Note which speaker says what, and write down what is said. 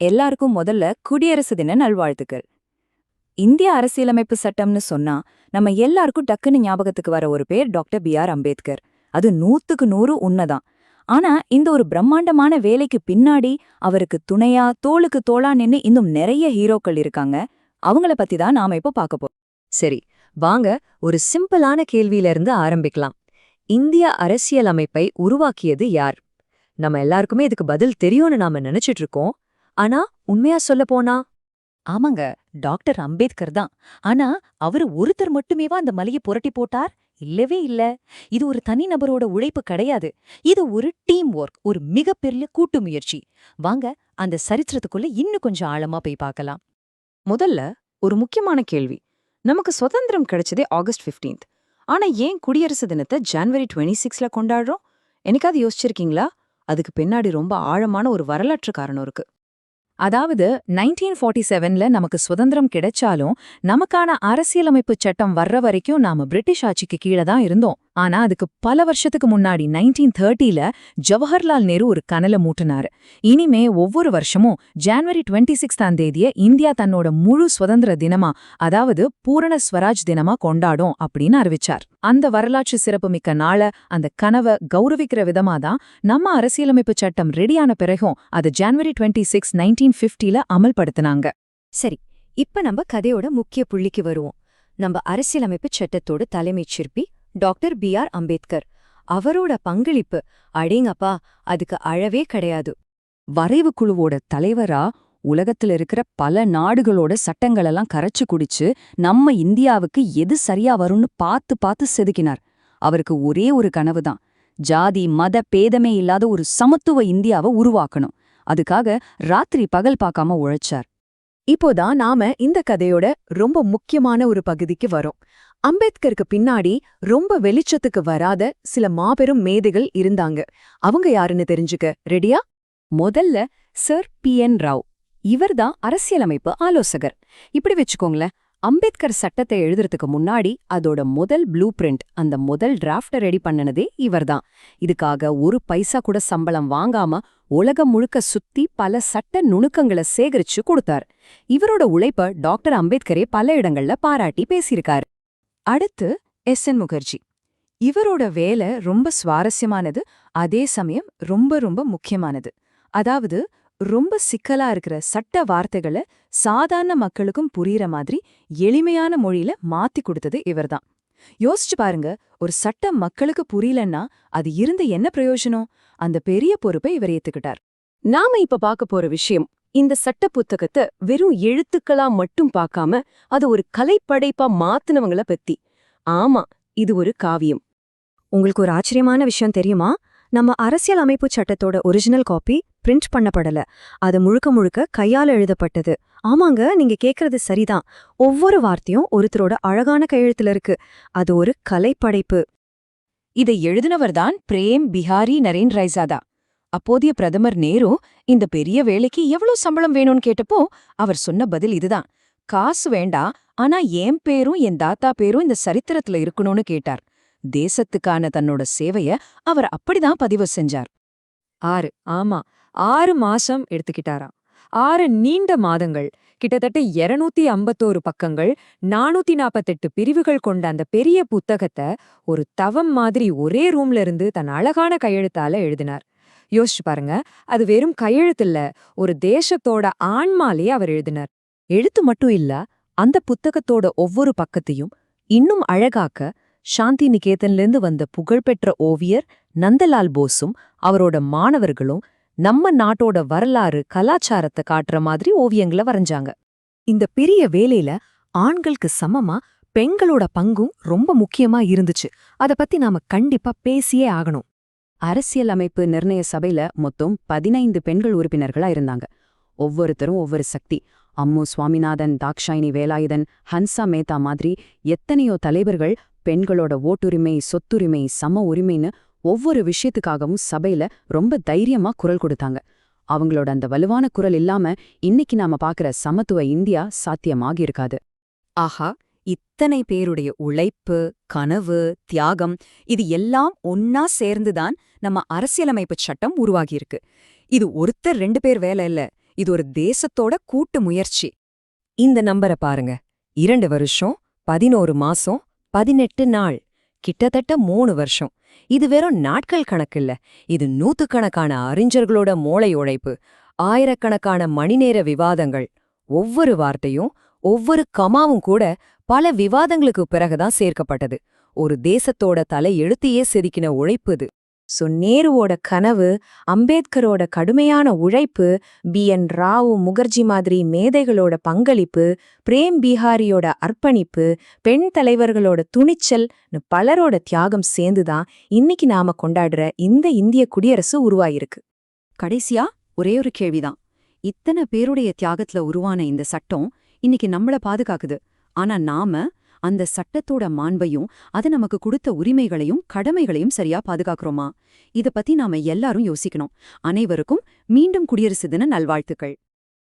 Speaker 1: எல்லாருக்கும் முதல்ல குடியரசு தின நல்வாழ்த்துக்கள். இந்திய அரசியலமைப்பு சட்டம்னு சொன்னா நம்ம எல்லாருக்கும் டக்குன்னு ஞாபகத்துக்கு வர ஒரு பேர் டாக்டர் பி ஆர் அம்பேத்கர். அது நூத்துக்கு நூறு உண்மைதான். ஆனா இந்த ஒரு பிரம்மாண்டமான வேலைக்கு பின்னாடி அவருக்கு துணையா தோளுக்கு தோளா நின்னு இன்னும் நிறைய ஹீரோக்கள் இருக்காங்க. அவங்கள பத்தி தான் நாம இப்ப பார்க்க போறோம்.
Speaker 2: சரி வாங்க ஒரு சிம்பிளான கேள்வியில இருந்து ஆரம்பிக்கலாம். இந்திய அரசியலமைப்பை உருவாக்கியது யார்? நம்ம எல்லாருக்குமே இதுக்கு பதில் தெரியும்னு நாம நினைச்சிட்டு இருக்கோம். ஆனா உண்மையா சொல்ல போனா?
Speaker 1: ஆமாங்க டாக்டர் அம்பேத்கர் தான். ஆனா அவரு ஒருத்தர் மட்டுமேவா அந்த மலையை புரட்டி போட்டார்? இல்லவே இல்ல. இது ஒரு தனிநபரோட உழைப்பு கிடையாது. இது ஒரு டீம் ஒர்க் ஒரு மிகப்பெரிய கூட்டு முயற்சி. வாங்க அந்த சரித்திரத்துக்குள்ள இன்னும் கொஞ்சம் ஆழமா போய் பார்க்கலாம்.
Speaker 3: முதல்ல ஒரு முக்கியமான கேள்வி. நமக்கு சுதந்திரம் கிடைச்சதே ஆகஸ்ட் 15th ஆனா ஏன் குடியரசு தினத்தை ஜான்வரி டுவெண்ட்டி சிக்ஸ்ல கொண்டாடுறோம்? எனக்காவது யோசிச்சிருக்கீங்களா? அதுக்கு பின்னாடி ரொம்ப ஆழமான ஒரு வரலாற்று காரணம் இருக்கு
Speaker 1: அதாவது நைன்டீன் ஃபார்ட்டி செவன்ல நமக்கு சுதந்திரம் கிடைச்சாலும் நமக்கான அரசியலமைப்பு சட்டம் வர்ற வரைக்கும் நாம பிரிட்டிஷ் ஆட்சிக்கு கீழே தான் இருந்தோம். ஆனா அதுக்கு பல வருஷத்துக்கு முன்னாடி நைன்டீன் தேர்ட்டில ஜவஹர்லால் நேரு ஒரு கனலை மூட்டினாரு. இனிமே ஒவ்வொரு வருஷமும் ஜான்வரி டுவெண்ட்டி சிக்ஸ்தாம் தேதியை இந்தியா தன்னோட முழு சுதந்திர தினமா அதாவது பூரண ஸ்வராஜ் தினமா கொண்டாடும் அப்படின்னு அறிவிச்சார். அந்த வரலாற்று சிறப்புமிக்க நாள அந்த கனவை கௌரவிக்கிற விதமா தான் நம்ம அரசியலமைப்பு சட்டம் ரெடியான பிறகும் அது ஜான்வரி டுவெண்ட்டி சிக்ஸ் நைன்டீன் ஃபிஃப்டில அமல்படுத்தினாங்க.
Speaker 2: சரி இப்ப நம்ம கதையோட முக்கிய புள்ளிக்கு வருவோம். நம்ம அரசியலமைப்பு சட்டத்தோட தலைமைச் சிற்பி டாக்டர் பி ஆர் அம்பேத்கர். அவரோட பங்களிப்பு அடேங்கப்பா அதுக்கு அழவே கிடையாது.
Speaker 3: வரைவு குழுவோட தலைவரா உலகத்துல இருக்கிற பல நாடுகளோட சட்டங்களெல்லாம் கரைச்சு குடிச்சு நம்ம இந்தியாவுக்கு எது சரியா வரும்னு பார்த்து பார்த்து செதுக்கினார். அவருக்கு ஒரே ஒரு கனவுதான் ஜாதி மத பேதமே இல்லாத ஒரு சமத்துவ இந்தியாவை உருவாக்கணும். அதுக்காக ராத்திரி பகல் பார்க்காம உழைச்சார்.
Speaker 4: இப்போதான் நாம இந்த கதையோட ரொம்ப முக்கியமான ஒரு பகுதிக்கு வரோம். அம்பேத்கருக்கு பின்னாடி ரொம்ப வெளிச்சத்துக்கு வராத சில மாபெரும் மேதைகள் இருந்தாங்க. அவங்க யாருன்னு தெரிஞ்சுக்க ரெடியா?
Speaker 3: முதல்ல சர் பி என் ராவ். இவர்தான் அரசியலமைப்பு ஆலோசகர். இப்படி வச்சுக்கோங்களேன் அம்பேத்கர் சட்டத்தை எழுதுறதுக்கு முன்னாடி அதோட முதல் ப்ளூ பிரிண்ட் அந்த முதல் டிராஃப்டை ரெடி பண்ணனதே இவர்தான். இதுக்காக ஒரு பைசா கூட சம்பளம் வாங்காம உலகம் முழுக்க சுத்தி பல சட்ட நுணுக்கங்களை சேகரிச்சு கொடுத்தார். இவரோட உழைப்ப டாக்டர் அம்பேத்கரே பல இடங்கள்ல பாராட்டி பேசியிருக்காரு. அடுத்து எஸ். என். முகர்ஜி. இவரோட வேலை ரொம்ப சுவாரஸ்யமானது அதே சமயம் ரொம்ப ரொம்ப முக்கியமானது. அதாவது ரொம்ப சிக்கலா இருக்கிற சட்ட வார்த்தைகளை சாதாரண மக்களுக்கும் புரியற மாதிரி எளிமையான மொழியில மாத்தி கொடுத்தது இவர்தான். யோசிச்சு பாருங்க ஒரு சட்டம் மக்களுக்கு புரியலன்னா அது இருந்த என்ன பிரயோஜனம்? அந்த பெரிய பொறுப்பை இவர் ஏத்துக்கிட்டார்.
Speaker 4: நாம இப்ப பார்க்க போற விஷயம் இந்த சட்ட புத்தகத்தை வெறும் எழுத்துக்களா மட்டும் பார்க்காம அது ஒரு கலைப்படைப்பா மாத்துனவங்கள பத்தி. ஆமா இது ஒரு காவியம்.
Speaker 2: உங்களுக்கு ஒரு ஆச்சரியமான விஷயம் தெரியுமா? நம்ம அரசியல் அமைப்பு சட்டத்தோட ஒரிஜினல் காப்பி பிரிண்ட் பண்ணப்படல. அது முழுக்க முழுக்க கையால எழுதப்பட்டது. ஆமாங்க நீங்க கேக்குறது சரிதான். ஒவ்வொரு வார்த்தையும் ஒருத்தரோட அழகான கையெழுத்துல இருக்கு. அது ஒரு கலைப்படைப்பு.
Speaker 1: இதை எழுதினவர்தான் பிரேம் பிஹாரி நரேன் ரைசாதா அப்போதைய பிரதமர் நேரு இந்த பெரிய வேலைக்கு எவ்வளவு சம்பளம் வேணும்னு கேட்டப்போ அவர் சொன்ன பதில் இதுதான். காசு வேண்டாம் ஆனா என் பேரும் என் தாத்தா பேரும் இந்த சரித்திரத்துல இருக்கணும்னு கேட்டார். தேசத்துக்கான தன்னோட சேவைய அவர் அப்படிதான் பதிவு செஞ்சார்.
Speaker 2: ஆறு ஆமா ஆறு மாசம் எடுத்துக்கிட்டாராம். ஆறு நீண்ட மாதங்கள் கிட்டத்தட்ட இருநூத்தி ஐம்பத்தோரு பக்கங்கள் நானூத்தி நாப்பத்தெட்டு பிரிவுகள் கொண்ட அந்த பெரிய புத்தகத்தை ஒரு தவம் மாதிரி ஒரே ரூம்ல இருந்து தன் அழகான கையெழுத்தால எழுதினார். யோசிச்சு பாருங்க அது வெறும் கையெழுத்தில்ல ஒரு தேசத்தோட ஆன்மாலே அவர் எழுதினார். எழுத்து மட்டும் இல்ல அந்த புத்தகத்தோட ஒவ்வொரு பக்கத்தையும் இன்னும் அழகாக்க சாந்தி நிகேதன்லேருந்து வந்த புகழ்பெற்ற ஓவியர் நந்தலால் போஸும் அவரோட மாணவர்களும் நம்ம நாட்டோட வரலாறு கலாச்சாரத்தை காட்டுற மாதிரி ஓவியங்களை வரைஞ்சாங்க. இந்த பெரிய வேலையில ஆண்களுக்கு சமமா பெண்களோட பங்கும் ரொம்ப முக்கியமா இருந்துச்சு. அத பத்தி நாம கண்டிப்பா பேசியே ஆகணும்.
Speaker 3: அரசியலமைப்பு நிர்ணய சபையில மொத்தம் பதினைந்து பெண்கள் உறுப்பினர்களா இருந்தாங்க. ஒவ்வொருத்தரும் ஒவ்வொரு சக்தி. அம்மு சுவாமிநாதன் தாக்ஷாயினி வேலாயுதன் ஹன்சா மேத்தா மாதிரி எத்தனையோ தலைவர்கள் பெண்களோட ஓட்டுரிமை சொத்துரிமை சம உரிமைன்னு ஒவ்வொரு விஷயத்துக்காகவும் சபையில ரொம்ப தைரியமா குரல் கொடுத்தாங்க. அவங்களோட அந்த வலுவான குரல் இல்லாம இன்னைக்கு நாம பாக்குற சமத்துவ இந்தியா சாத்தியமாக இருக்காது.
Speaker 1: ஆஹா இத்தனை பேருடைய உழைப்பு கனவு தியாகம் இது எல்லாம் ஒன்னா சேர்ந்துதான் நம்ம அரசியலமைப்பு சட்டம் உருவாகியிருக்கு. இது ஒருத்தர் ரெண்டு பேர் வேலை இல்ல இது ஒரு தேசத்தோட கூட்டு முயற்சி. இந்த நம்பரை பாருங்க. இரண்டு வருஷம் பதினோரு மாசம் பதினெட்டு நாள். கிட்டத்தட்ட மூணு வருஷம். இது வெறும் நாட்கள் கணக்கில்ல. இது நூத்துக்கணக்கான அறிஞர்களோட மூளை உழைப்பு. ஆயிரக்கணக்கான மணிநேர விவாதங்கள். ஒவ்வொரு வார்த்தையும் ஒவ்வொரு கமாவும் கூட பல விவாதங்களுக்கு பிறகுதான் சேர்க்கப்பட்டது. ஒரு தேசத்தோட தலை எழுத்தையே செதுக்கின உழைப்பு இது.
Speaker 3: சோ நேருவோட கனவு அம்பேத்கரோட கடுமையான உழைப்பு பி. என். ராவு முகர்ஜி மாதிரி மேதைகளோட பங்களிப்பு பிரேம் பீஹாரியோட அர்ப்பணிப்பு பெண் தலைவர்களோட துணிச்சல்னு பலரோட தியாகம் சேர்ந்துதான் இன்னைக்கு நாம கொண்டாடுற இந்த இந்திய குடியரசு உருவாயிருக்கு.
Speaker 5: கடைசியா ஒரே ஒரு கேள்விதான் இத்தனை பேருடைய தியாகத்துல உருவான இந்த சட்டம் இன்னைக்கு நம்மள பாதுகாக்குது. ஆனா நாம அந்த சட்டத்தோட மாண்பையும் அது நமக்கு கொடுத்த உரிமைகளையும் கடமைகளையும் சரியா பாதுகாக்கிறோமா? இத பத்தி நாம எல்லாரும் யோசிக்கணும். அனைவருக்கும் மீண்டும் குடியரசு தின நல்வாழ்த்துக்கள்.